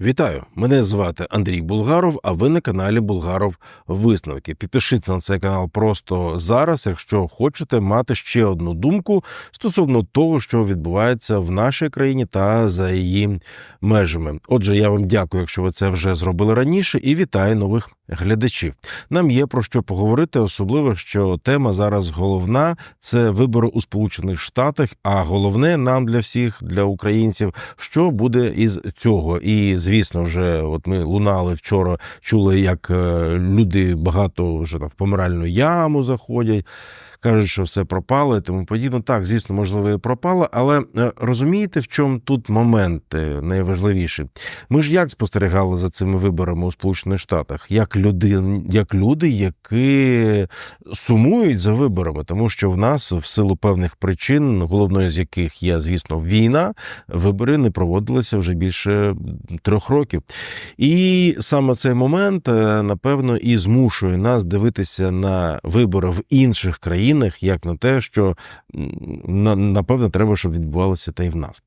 Вітаю! Мене звати Андрій Булгаров, а ви на каналі Булгаров Висновки. Підпишіться на цей канал просто зараз, якщо хочете мати ще одну думку стосовно того, що відбувається в нашій країні та за її межами. Отже, я вам дякую, якщо ви це вже зробили раніше, і вітаю нових глядачів. Нам є про що поговорити, особливо що тема зараз головна це вибори у Сполучених Штатах. А головне нам для всіх, для українців, що буде із цього. І звісно, вже от ми лунали вчора, чули, як е, люди багато вже в помиральну яму заходять. Кажуть, що все пропало і тому подібне. Так, звісно, можливо, і пропало, але е, розумієте, в чому тут момент найважливіший? Ми ж як спостерігали за цими виборами у Сполучених Штатах, як люди, як люди, які сумують за виборами, тому що в нас в силу певних причин, головною з яких є, звісно, війна, вибори не проводилися вже більше трьох років. І саме цей момент, е, напевно, і змушує нас дивитися на вибори в інших країнах, як на те, що напевно треба, щоб відбувалося та й в нас.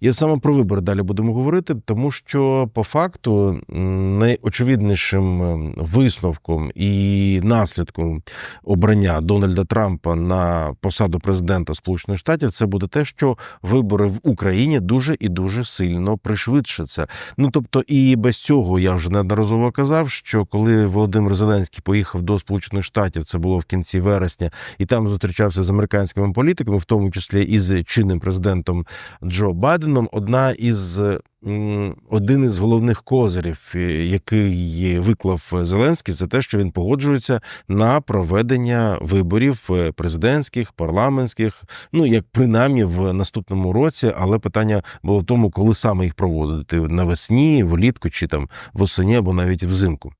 І саме про вибори далі будемо говорити, тому що по факту найочевиднішим ем, висновком і наслідком обрання Дональда Трампа на посаду президента Сполучених Штатів це буде те, що вибори в Україні дуже і дуже сильно пришвидшаться. Ну тобто, і без цього я вже неодноразово казав, що коли Володимир Зеленський поїхав до Сполучених Штатів, це було в кінці вересня, і там зустрічався з американськими політиками, в тому числі і з чинним президентом Джо Байденом. Одна із один із головних козирів, який виклав Зеленський, це те, що він погоджується на проведення виборів президентських, парламентських, ну як принаймні в наступному році, але питання було в тому, коли саме їх проводити навесні, влітку чи там восені або навіть взимку.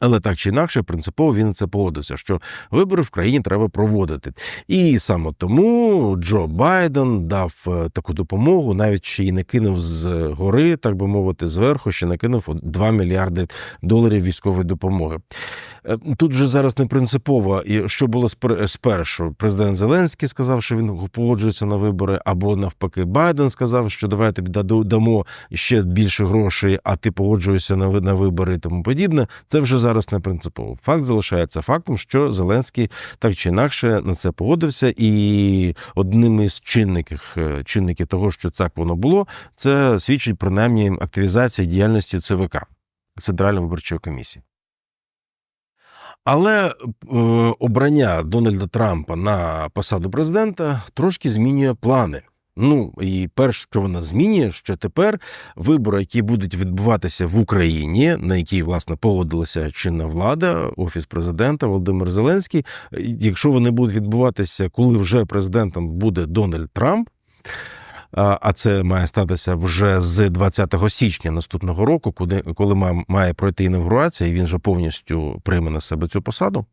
Але так чи інакше, принципово він це погодився, що вибори в країні треба проводити. І саме тому Джо Байден дав е, таку допомогу, навіть ще й не кинув з гори, так би мовити, зверху, ще накинув 2 мільярди доларів військової допомоги. Е, тут же зараз не принципово, і що було спершу. Президент Зеленський сказав, що він погоджується на вибори, або навпаки, Байден сказав, що давай тобі дамо ще більше грошей, а ти погоджуєшся на вибори і тому подібне. Це вже зараз не принципово. Факт залишається фактом, що Зеленський так чи інакше на це погодився, і одним із чинників е, чинників того, що так воно було, це свідчить принаймні активізація діяльності ЦВК Центральної виборчої комісії. Але е, обрання Дональда Трампа на посаду президента трошки змінює плани. Ну і перше, що вона змінює, що тепер вибори, які будуть відбуватися в Україні, на які власне погодилася чинна влада, офіс президента Володимир Зеленський. Якщо вони будуть відбуватися, коли вже президентом буде Дональд Трамп. А це має статися вже з 20 січня наступного року, куди коли має пройти інавгурація, і він вже повністю прийме на себе цю посаду.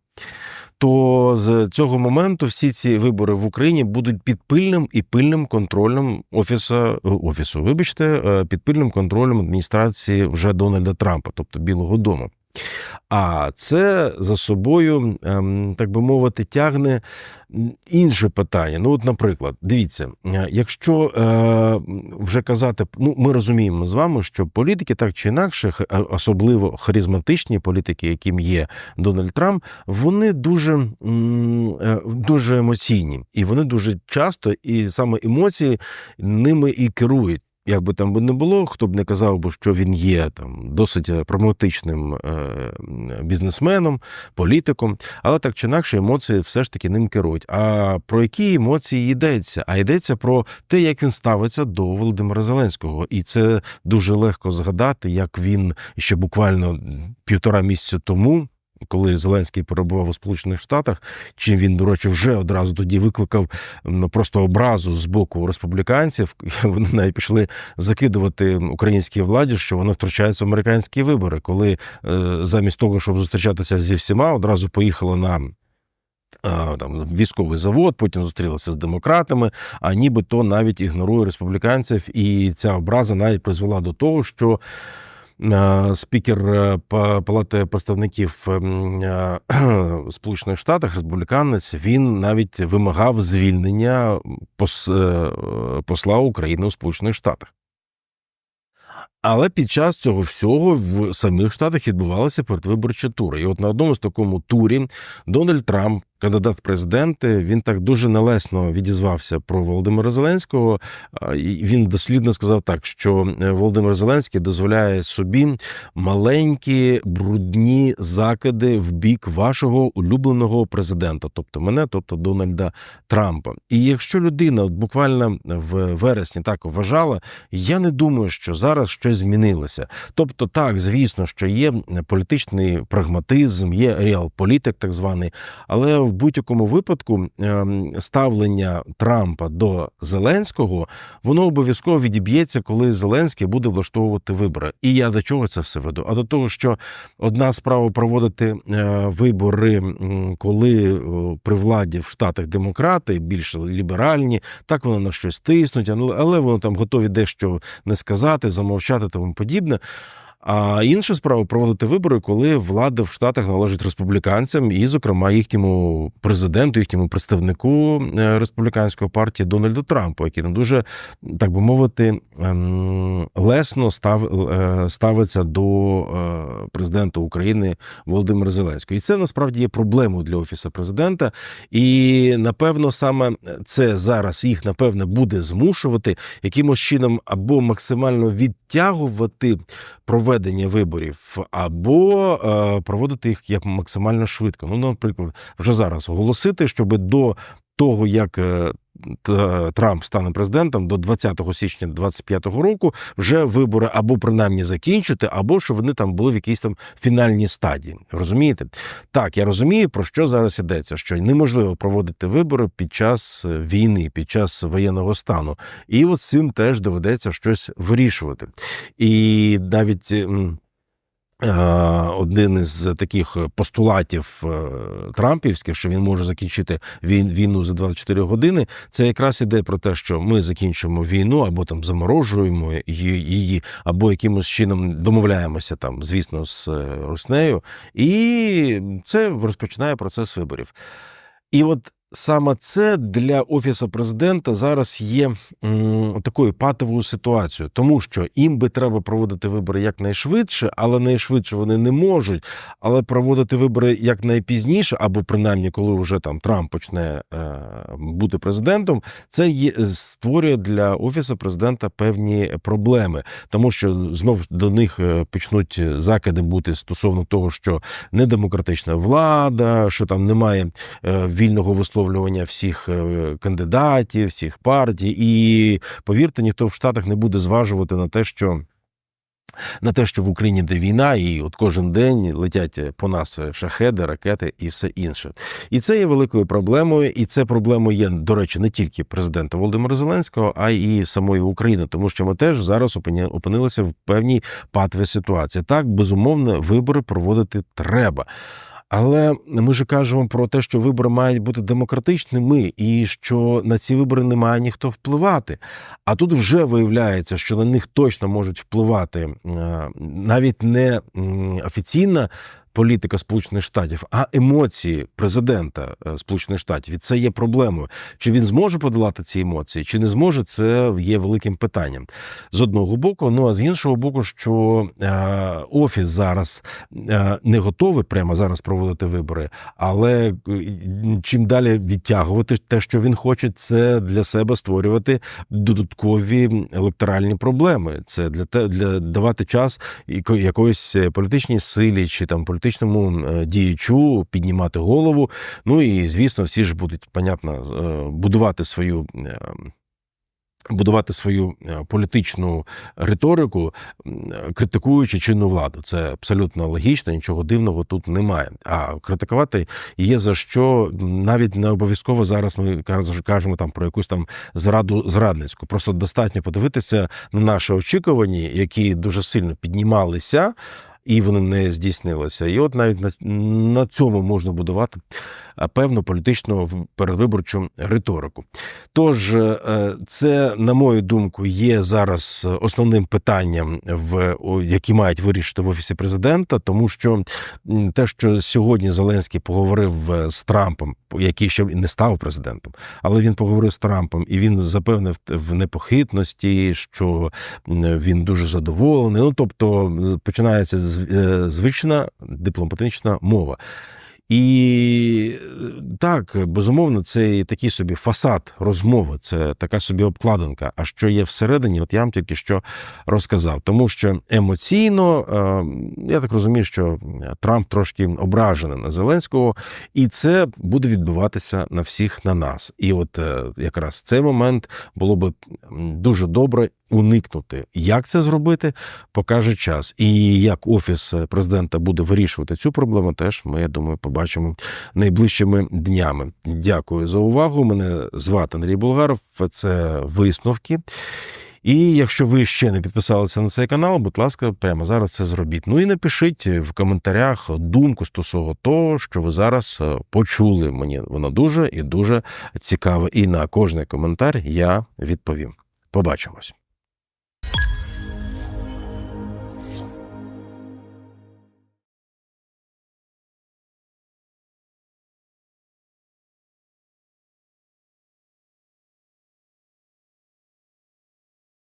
То з цього моменту всі ці вибори в Україні будуть під пильним і пильним контролем офісу офісу, вибачте, е, під пильним контролем адміністрації вже Дональда Трампа, тобто Білого Дому. А це за собою, ем, так би мовити, тягне інше питання. Ну, от, наприклад, дивіться, е, якщо е, вже казати, ну ми розуміємо з вами, що політики так чи інакше, е, особливо харизматичні політики, яким є Дональд Трамп, вони дуже дуже емоційні, і вони дуже часто, і саме емоції ними і керують. Як би там би не було, хто б не казав, би, що він є там досить е, прагматичним е, бізнесменом, політиком, але так чи інакше емоції все ж таки ним керують. А про які емоції йдеться? А йдеться про те, як він ставиться до Володимира Зеленського, і це дуже легко згадати, як він ще буквально півтора місяця тому коли Зеленський перебував у Сполучених Штатах, чим він, до речі, вже одразу тоді викликав ну, просто образу з боку республіканців. Вони навіть пішли закидувати українській владі, що вони втручаються в американські вибори, коли е, замість того, щоб зустрічатися зі всіма, одразу поїхали на. Там військовий завод, потім зустрілися з демократами, а нібито навіть ігнорує республіканців, і ця образа навіть призвела до того, що Е, спікер е, Палати представників ем, е, Сполучених Штатів, республіканець, він навіть вимагав звільнення посла України у Сполучених Штатах. Але під час цього всього в самих штатах відбувалися передвиборчі тури. І от на одному з такому турі Дональд Трамп кандидат в президенти, він так дуже нелесно відізвався про Володимира Зеленського. І Він дослідно сказав так, що е, Володимир Зеленський дозволяє собі маленькі брудні закиди в бік вашого улюбленого президента, тобто мене, тобто Дональда Трампа. І якщо людина от буквально в вересні так вважала, я не думаю, що зараз щось змінилося. Тобто, так, звісно, що є політичний прагматизм, є реалполітик, так званий, але в будь-якому випадку ем, ставлення Трампа до Зеленського воно обов'язково відіб'ється, коли Зеленський буде влаштовувати вибори. І я до чого це все веду? А до того, що одна справа проводити е, вибори, коли при владі в Штатах демократи більш ліберальні, так вони на щось тиснуть, але вони там готові дещо не сказати, замовчати тому подібне. А інша справа проводити вибори, коли влада в Штатах належить республіканцям, і, зокрема, їхньому президенту, їхньому представнику е, республіканської партії Дональду Трампу, який не дуже так би мовити ем, лесно став е, ставиться до е, президента України Володимира Зеленського. І це насправді є проблемою для офісу президента. І напевно саме це зараз їх напевне буде змушувати якимось чином або максимально відтягувати проведення проведення виборів, або е, проводити їх як максимально швидко. Ну, наприклад, вже зараз оголосити, щоб до того як е, Трамп стане президентом до 20 січня 2025 року вже вибори або принаймні закінчити, або щоб вони там були в якійсь там фінальній стадії. Розумієте? Так, я розумію, про що зараз йдеться, що неможливо проводити вибори під час е, війни, під час воєнного стану, і от цим теж доведеться щось вирішувати. І навіть. Е, один із таких постулатів е, Трампівських, що він може закінчити війну за 24 години, це якраз іде про те, що ми закінчимо війну або там заморожуємо її, або якимось чином домовляємося там, звісно, з е, Руснею, і це розпочинає процес виборів. І от Саме це для офісу президента зараз є м, такою патовою ситуацією, тому що їм би треба проводити вибори якнайшвидше, але найшвидше вони не можуть. Але проводити вибори якнайпізніше, або принаймні, коли вже там Трамп почне е, бути президентом, це є створює для офісу президента певні проблеми, тому що знов до них е, почнуть закиди бути стосовно того, що недемократична влада, що там немає е, вільного висловлення висловлювання всіх е, кандидатів, всіх партій. І повірте, ніхто в Штатах не буде зважувати на те, що. На те, що в Україні йде війна, і от кожен день летять по нас шахеди, ракети і все інше. І це є великою проблемою, і це проблемою є, до речі, не тільки президента Володимира Зеленського, а й самої України, тому що ми теж зараз опинилися в певній патовій ситуації. Так, безумовно, вибори проводити треба. Але ми ж кажемо про те, що вибори мають бути демократичними, і що на ці вибори не має ніхто впливати. А тут вже виявляється, що на них точно можуть впливати е, навіть не офіційна політика Сполучених Штатів, а емоції президента е, Сполучених Штатів. І це є проблемою. Чи він зможе подолати ці емоції, чи не зможе, це є великим питанням з одного боку. Ну а з іншого боку, що е, офіс зараз е, не готовий прямо зараз проводити вибори, але чим далі відтягувати те, що він хоче, це для себе створювати додаткові електоральні проблеми. Це для те, для давати час якоїсь політичній силі чи там політичній політичному е, діячу піднімати голову. Ну і звісно, всі ж будуть понятно е, будувати свою. Е, будувати свою політичну риторику, критикуючи чинну владу, це абсолютно логічно, нічого дивного тут немає. А критикувати є за що навіть не обов'язково зараз. Ми кажемо там про якусь там зраду зрадницьку. Просто достатньо подивитися на наші очікування, які дуже сильно піднімалися. І вони не здійснилися. І от навіть на, на цьому можна будувати певну політичну передвиборчу риторику. Тож, е, це, на мою думку, є зараз основним питанням, в які мають вирішити в офісі президента, тому що те, що сьогодні Зеленський поговорив е, з Трампом, який ще не став президентом, але він поговорив з Трампом, і він запевнив в непохитності, що він дуже задоволений. Ну тобто, починається з- е, звична дипломатична мова. І так, безумовно, це такий собі фасад розмови, це така собі обкладинка. А що є всередині, от я вам тільки що розказав. Тому що емоційно, е, я так розумію, що Трамп трошки ображений на Зеленського, і це буде відбуватися на всіх на нас. І от е, якраз цей момент було би дуже добре уникнути. Як це зробити, покаже час. І як офіс президента буде вирішувати цю проблему, теж ми, я думаю, побачимо найближчими днями. Дякую за увагу. Мене звати Андрій Булгаров. Це висновки. І якщо ви ще не підписалися на цей канал, будь ласка, прямо зараз це зробіть. Ну і напишіть в коментарях думку стосовно того, що ви зараз е, почули. Мені воно дуже і дуже цікаве. І на кожний коментар я відповім. Побачимось.